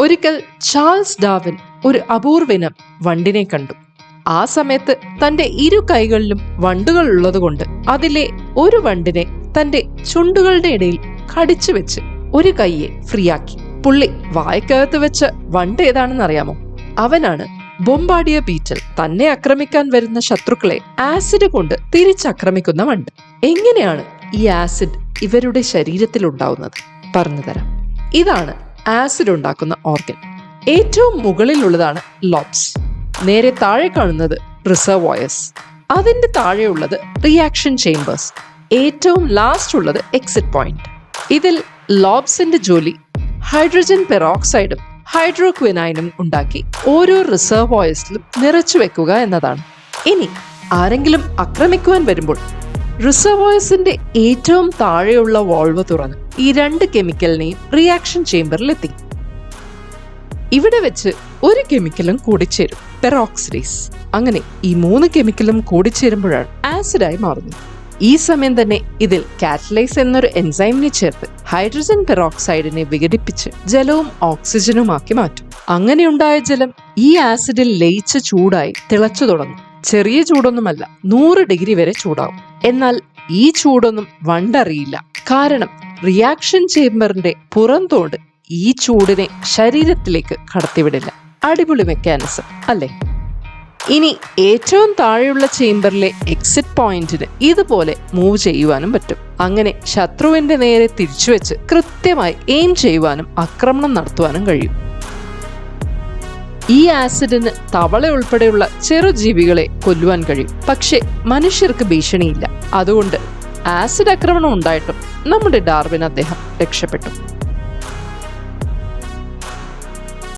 ഒരിക്കൽ ചാൾസ് ഡാവിൻ ഒരു അപൂർവിനം വണ്ടിനെ കണ്ടു. ആ സമയത്ത് തന്റെ ഇരു കൈകളിലും വണ്ടുകൾ ഉള്ളതുകൊണ്ട് അതിലെ ഒരു വണ്ടിനെ തന്റെ ചുണ്ടുകളുടെ ഇടയിൽ കടിച്ചു വെച്ച് ഒരു കൈയെ ഫ്രീയാക്കി. പുള്ളി വായ്ക്കകത്ത് വെച്ച വണ്ട് ഏതാണെന്ന് അറിയാമോ അവനാണ് ബൊമ്പാടിയ ബീറ്റൽ തന്നെ ആക്രമിക്കാൻ വരുന്ന ശത്രുക്കളെ ആസിഡ് കൊണ്ട് തിരിച്ചാക്രമിക്കുന്ന വണ്ട്. എങ്ങനെയാണ് ഈ ആസിഡ് ഇവരുടെ ശരീരത്തിൽ ഉണ്ടാവുന്നത് പറഞ്ഞുതരാം. ഇതാണ് ആസിഡ് ഉണ്ടാക്കുന്ന ഓർഗൻ. ഏറ്റവും മുകളിലുള്ളതാണ് ലോബ്സ്. നേരെ താഴെ കാണുന്നത് റിസർവോയസ്. അതിന്റെ താഴെയുള്ളത് റിയാക്ഷൻ ചേംബേഴ്സ് ഏറ്റവും ലാസ്റ്റ് ഉള്ളത് എക്സിറ്റ് പോയിന്റ്. ഇതിൽ ലോബ്സിന്റെ ജോലി ഹൈഡ്രജൻ പെറോക്സൈഡും ഹൈഡ്രോക്വിനൈനും ഉണ്ടാക്കി ഓരോ റിസർവോയസിലും നിറച്ചു വെക്കുക എന്നതാണ്. ഇനി ആരെങ്കിലും ആക്രമിക്കുവാൻ വരുമ്പോൾ റിസർവോയസിന്റെ ഏറ്റവും താഴെയുള്ള വോൾവ് തുറന്ന് ഈ രണ്ട് കെമിക്കലിനെയും റിയാക്ഷൻ ചേംബറിൽ എത്തി ഇവിടെ വെച്ച് ഒരു കെമിക്കലും കൂടിച്ചേരും പെറോക്സിഡേസ്. അങ്ങനെ ഈ മൂന്ന് കെമിക്കലും കൂടിച്ചേരുമ്പോഴാണ് ആസിഡായി മാറുന്നത്. ഈ സമയം തന്നെ ഇതിൽ കാറ്റലൈസ് എന്നൊരു എൻസൈമിനെ ചേർത്ത് ഹൈഡ്രജൻ പെറോക്സൈഡിനെ വിഘടിപ്പിച്ച് ജലവും ഓക്സിജനുമാക്കി മാറ്റും. അങ്ങനെയുണ്ടായ ജലം ഈ ആസിഡിൽ ലയിച്ച ചൂടായി തിളച്ചു തുടങ്ങും. ചെറിയ ചൂടൊന്നുമല്ല നൂറ് ഡിഗ്രി വരെ ചൂടാവും. എന്നാൽ ഈ ചൂടൊന്നും വണ്ടറിയില്ല. കാരണം റിയാക്ഷൻ ചേംബറിന്റെ പുറംതോട് ഈ ചൂടിനെ ശരീരത്തിലേക്ക് കടത്തിവിടില്ല. അടിപൊളി മെക്കാനിസം അല്ലേ? ഇനി ഏറ്റവും താഴെയുള്ള ചേംബറിലെ എക്സിറ്റ് പോയിന്റിന് ഇതുപോലെ മൂവ് ചെയ്യുവാനും പറ്റും. അങ്ങനെ ശത്രുവിന്റെ നേരെ തിരിച്ചുവെച്ച് കൃത്യമായി എയിം ചെയ്യുവാനും ആക്രമണം നടത്തുവാനും കഴിയും. ഈ ആസിഡിന് തവള ഉൾപ്പെടെയുള്ള ചെറുജീവികളെ കൊല്ലുവാൻ കഴിയും. പക്ഷേ മനുഷ്യർക്ക് ഭീഷണിയില്ല. അതുകൊണ്ട് ആസിഡ് ആക്രമണം ഉണ്ടായിട്ടും നമ്മുടെ ഡാർവിൻ അദ്ദേഹം രക്ഷപ്പെട്ടു.